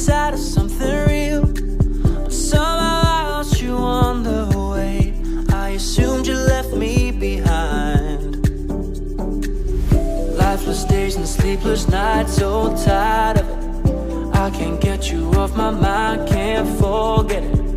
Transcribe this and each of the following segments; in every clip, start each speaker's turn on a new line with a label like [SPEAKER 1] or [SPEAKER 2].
[SPEAKER 1] the of something real. But somehow I lost you on the way. I assumed you left me behind. Lifeless days and sleepless nights, so tired of it. I can't get you off my mind, can't forget it.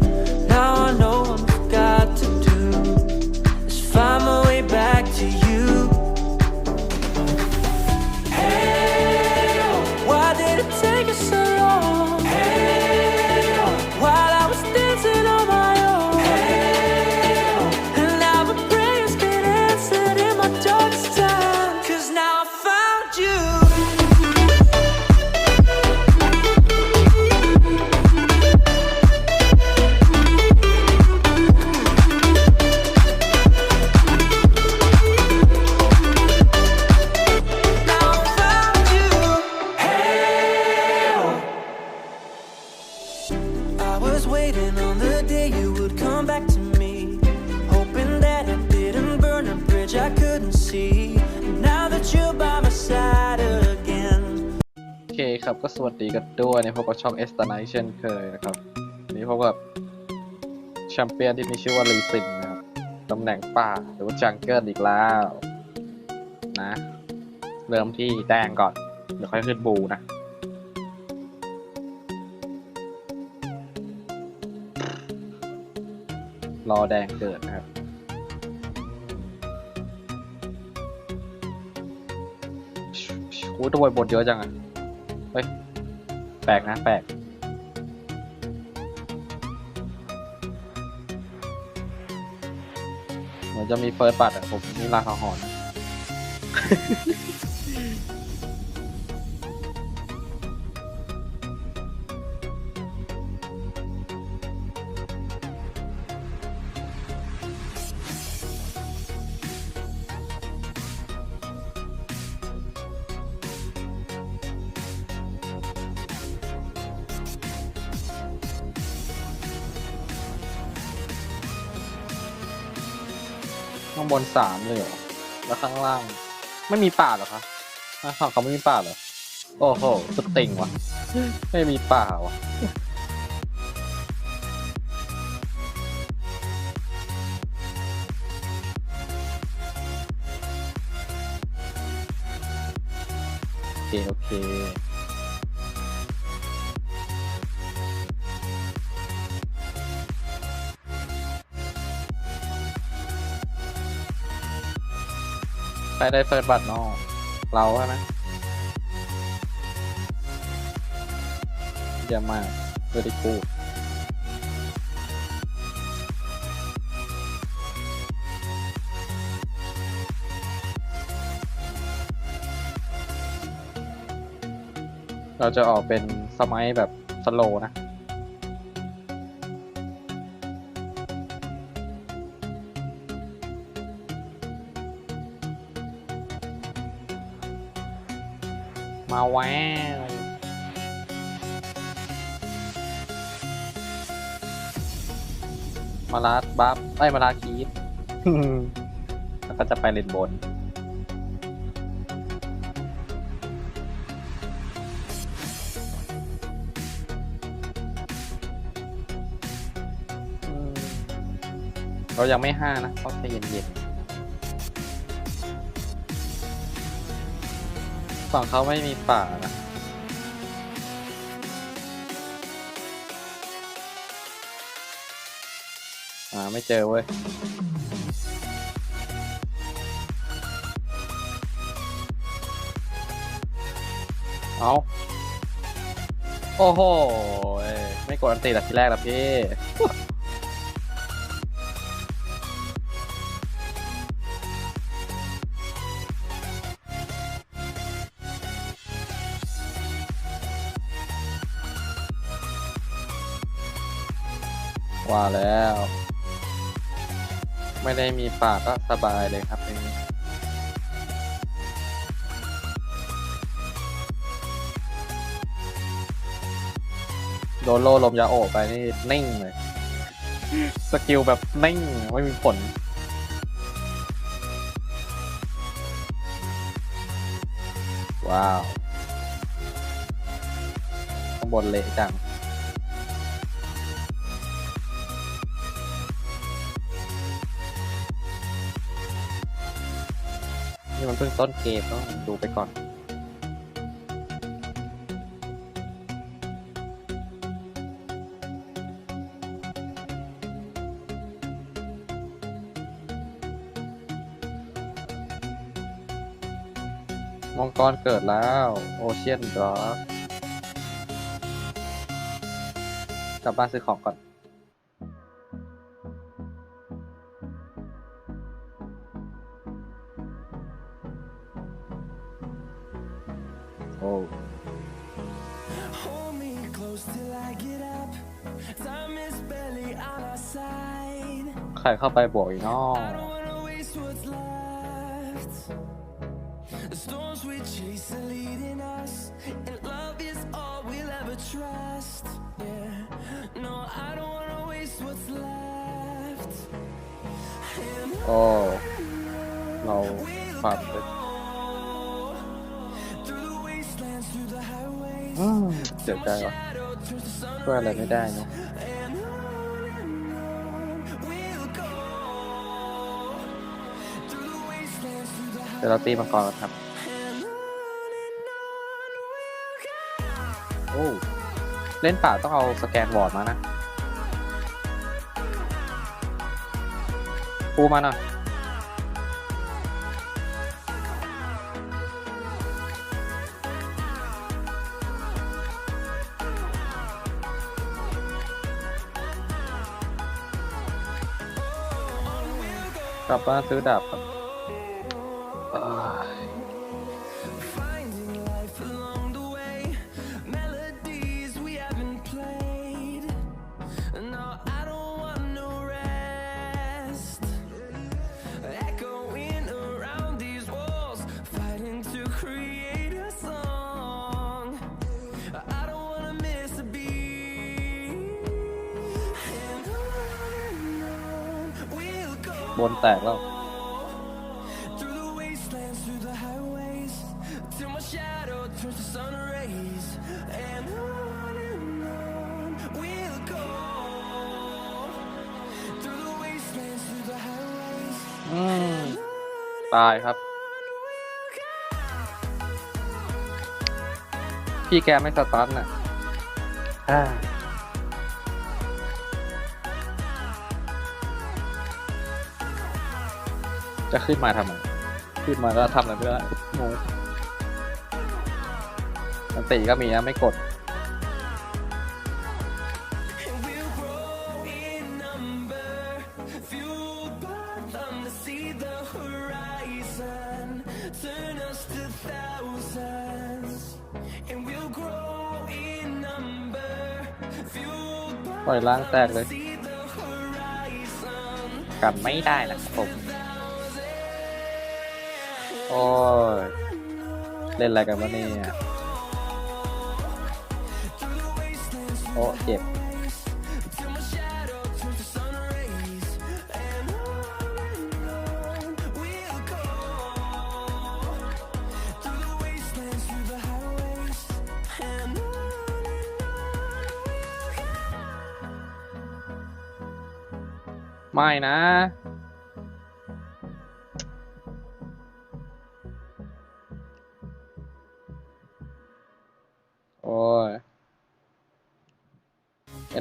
[SPEAKER 2] โอเครับก็สวัสดีกันด้วยในพบกับช่องเอสตาไนเช่นเคยนะครับนี้พบกับแชมเปี้ยนที่มีชื่อว่าลีซินนะครับตำแหน่งป่าหรือว่าจังเกิลอีกแล้วนะ เริ่มที่แดงก่อน เดี๋ยวค่อยขึ้นบูนะรอแดงเกิดนะครับโอ้ยตัวบทเยอะจังอะ เฮ้ย แปลกนะแปลก เหมือนจะมีเฟิร์สบัตอะผมนี่ลาคาหอน ข้างบนสามเลยเหรอ แล้วข้างล่าง ไม่มีป่าเหรอคะข้างเขาไม่มีป่าเหรอ โอ้โห สุดติ่งว่ะ ไม่มีป่าว่ะโอเค โอเค รได้เฟิร์สบัตรนอก เราใช่ไหมเยี่ยมมากเวดีกูเราจะออกเป็นสมัยแบบสโลนะ มาแววมาลาดบัฟไอ้ยมาลาดคีฟแล้วก็จะไปเลนบนอืมเรายังไม่ห้านะเพราะใจเย็นๆ ฝั่งเขาไม่มีป่านะอ่าไม่เจอเว้ยเอาโอ้โห ไม่กดอันตีแต่ทีแรกแล้วพี่ ว่าแล้ว ไม่ได้มีป่าก็สบายเลยครับเพลงนี้โดนโลลมยาโอบไปนี่นิ่งเลย สกิลแบบนิ่งไม่มีผลว้าว
[SPEAKER 1] ข้างบนเละจัง นี่มันเพิ่งต้นเกมต้องดูไปก่อน มังกรเกิดแล้ว โอเชียนดรอกลับบ้านซื้อของก่อน ใครเข้าไปบวกอีกเนอ
[SPEAKER 2] I don't wanna waste what's left. The storms we chase are leading us, and love is all we'll ever trust. Yeah, no, I don't wanna waste what's left. And
[SPEAKER 1] โอ้เราปรับเลย
[SPEAKER 2] through the wastelands, through the highways.
[SPEAKER 1] อ้าวเสียใจว่ะ
[SPEAKER 2] Shadow turns to sun.
[SPEAKER 1] ช่วยอะไรไม่ได้เนอะ ดี๋ยวเราตีมังกรกันครับ
[SPEAKER 2] and on and on we'll go.
[SPEAKER 1] โอ้ เล่นป่าต้องเอาสแกนวอร์ดมานะปูมาหน่อยกลับบ้านซื้อดาบก่อน บนแตกแล้วตายครับ พี่แกไม่สตาร์ทน่ะอ่า จะขึ้นมาทำไมขึ้นมาก็ทำอะไรไม่ได้งงมติก็มีนะไม่กด ปล่อยล้างแตกเลย กลับไม่ได้ละผม โอ้ย เล่นอะไรกันวะเนี่ย โอ้เจ็บ
[SPEAKER 2] Till my shadow turns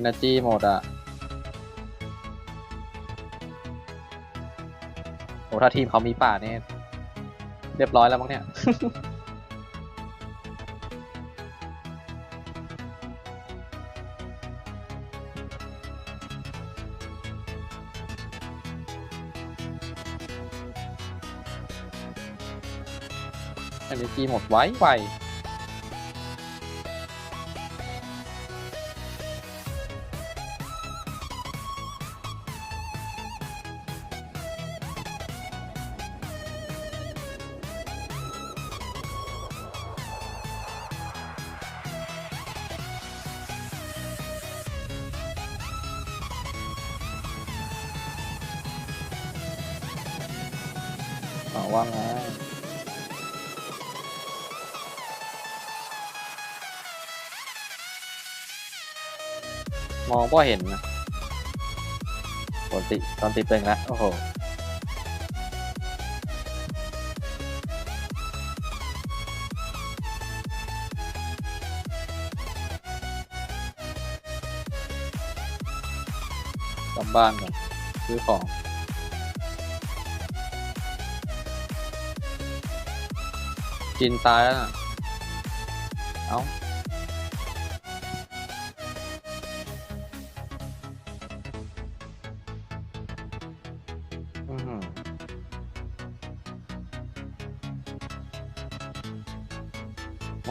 [SPEAKER 1] energy หมดอะโอ้ถ้าทีมเขามีป่าเนี่ยเรียบร้อยแล้วมั้งเนี่ย energy หมดไวไว
[SPEAKER 2] มองก็เห็นนะปกติตอนติดเป็นแล้วโอ้โหกลับบ้านก่อนซื้อของกินตายแล้วนะเอ้า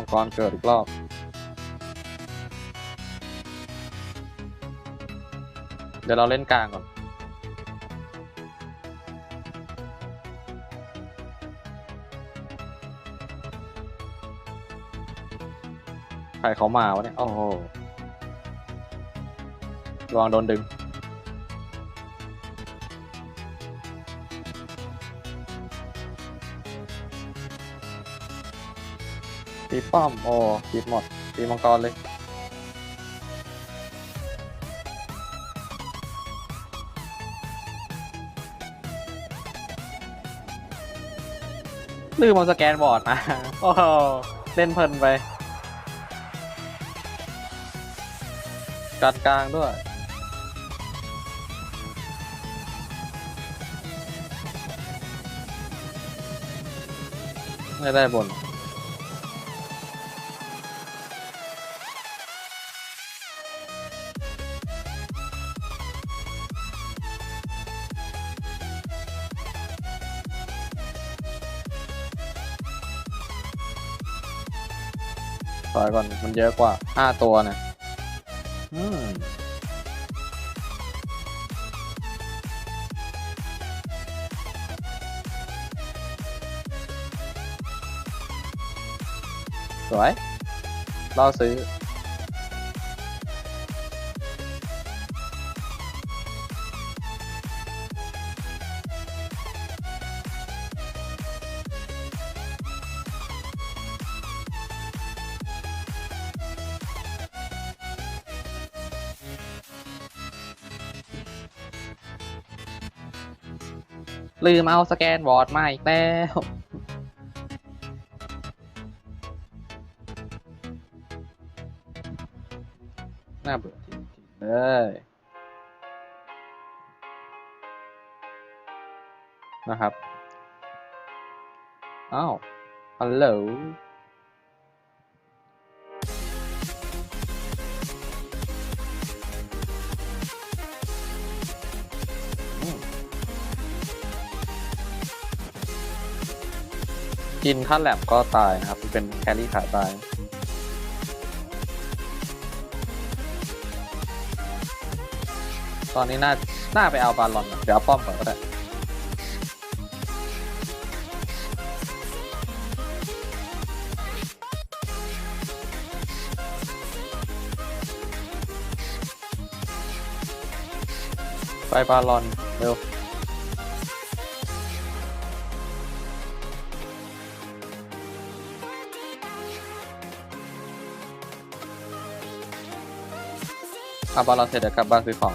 [SPEAKER 2] มังกรเกิดอีกรอบเดี๋ยวเราเล่นกลางก่อน ใครเขามาวะเนี่ย โอ้โหระวังโดนดึง ตีป้อม โอ้ตีหมด ตีมังกรเลยลืมเอาสแกนบอร์ดมา โอ้โห เล่นเพลินไปการกลางด้วย ไม่ได้บน ก่อน มันเยอะกว่าห้าตัวเนี่ยอืมสวยล่อซื้อ ลืมเอาสแกนบอร์ดมาอีกแล้วน่าเบื่อจริงๆเลยนะครับ อ้าวฮัลโหล กินขั้นแหลมก็ตายนะครับ เป็นแครี่ขาตาย ตอนนี้น่า น่าไปเอาบาลอนก่อนเดี๋ยวเอาป้อมก่อนก็ได้ ไปบาลอนเร็ว เอาบาลอนเสร็จเดี๋ยวกลับบ้านซื้อของ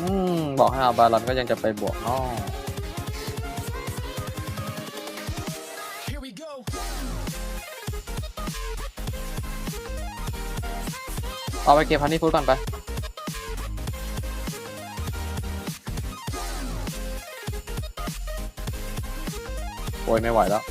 [SPEAKER 2] อืม บอกให้เอาบาลอนก็ยังจะไปบวกอ้อ
[SPEAKER 3] Here we go.
[SPEAKER 2] เอาไปเก็บพันนี่ฟูดก่อนไปโอ้ยไม่ไหวแล้ว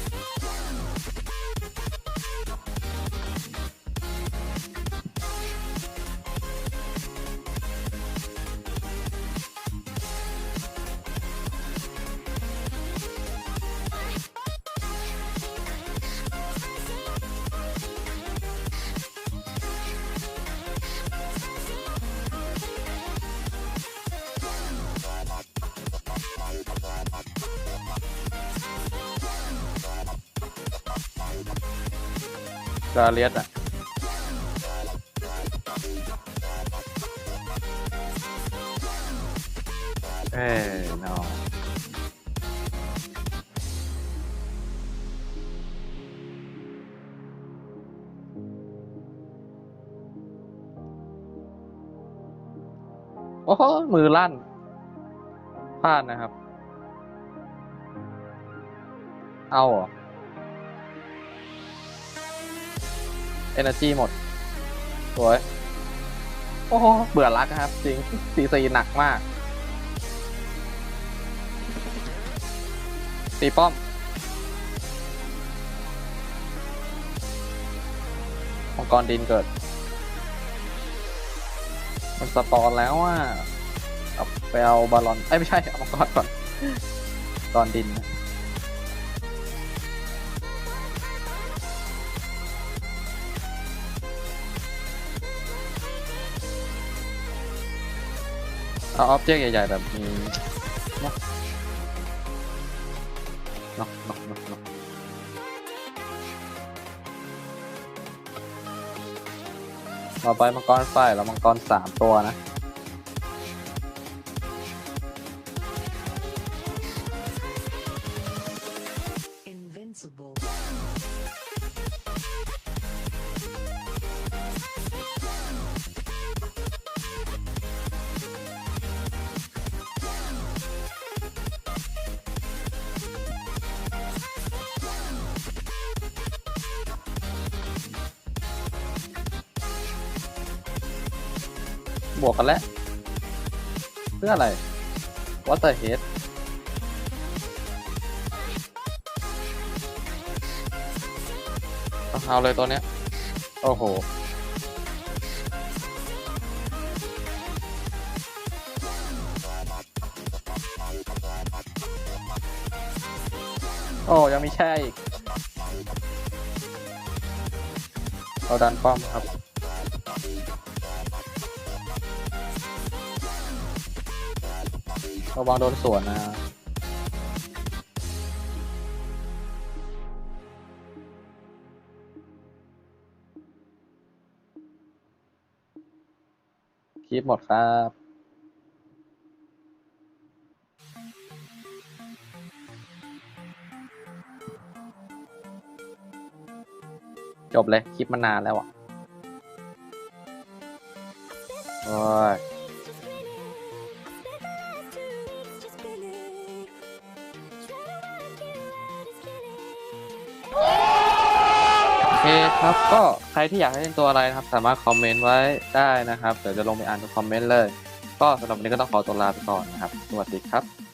[SPEAKER 2] ดาเลียสอะเอ้ยนอโอ้โหมือลั่นพลาดนะครับ เอาเหรอ Energy หมดสวยโอ้โหเบื่อรักนะครับ จริงซีซีหนักมากตีป้อม มังกรดินเกิด มันสปอนแล้วอะเอาไปเอาบอลลอน เอ้ย ไม่ใช่ เอามังกรก่อนตอนดินนะ เอาออบเจกต์ใหญ่ๆแบบมีเนาะเนาะเนาะเนาะเนาะต่อไปมังกรไฟแล้วมังกรสามตัวนะ วกกันแล้ว เพื่ออะไร What the head เอาเลยตัวเนี้ย โอ้โห โอ้ยังมีแช่อีก เราดันป้อมครับ ระวังโดนสวนนะคลิปหมดครับจบเลย คลิปมานานแล้วอะโอ้ย เคครับก็ใครที่อยากให้เล่นตัวอะไรนะครับ สามารถคอมเมนต์ไว้ได้นะครับ เดี๋ยวจะลงไปอ่านทุกคอมเมนต์เลย ก็สำหรับวันนี้ก็ต้องขอตัวลาไปก่อนนะครับ สวัสดีครับ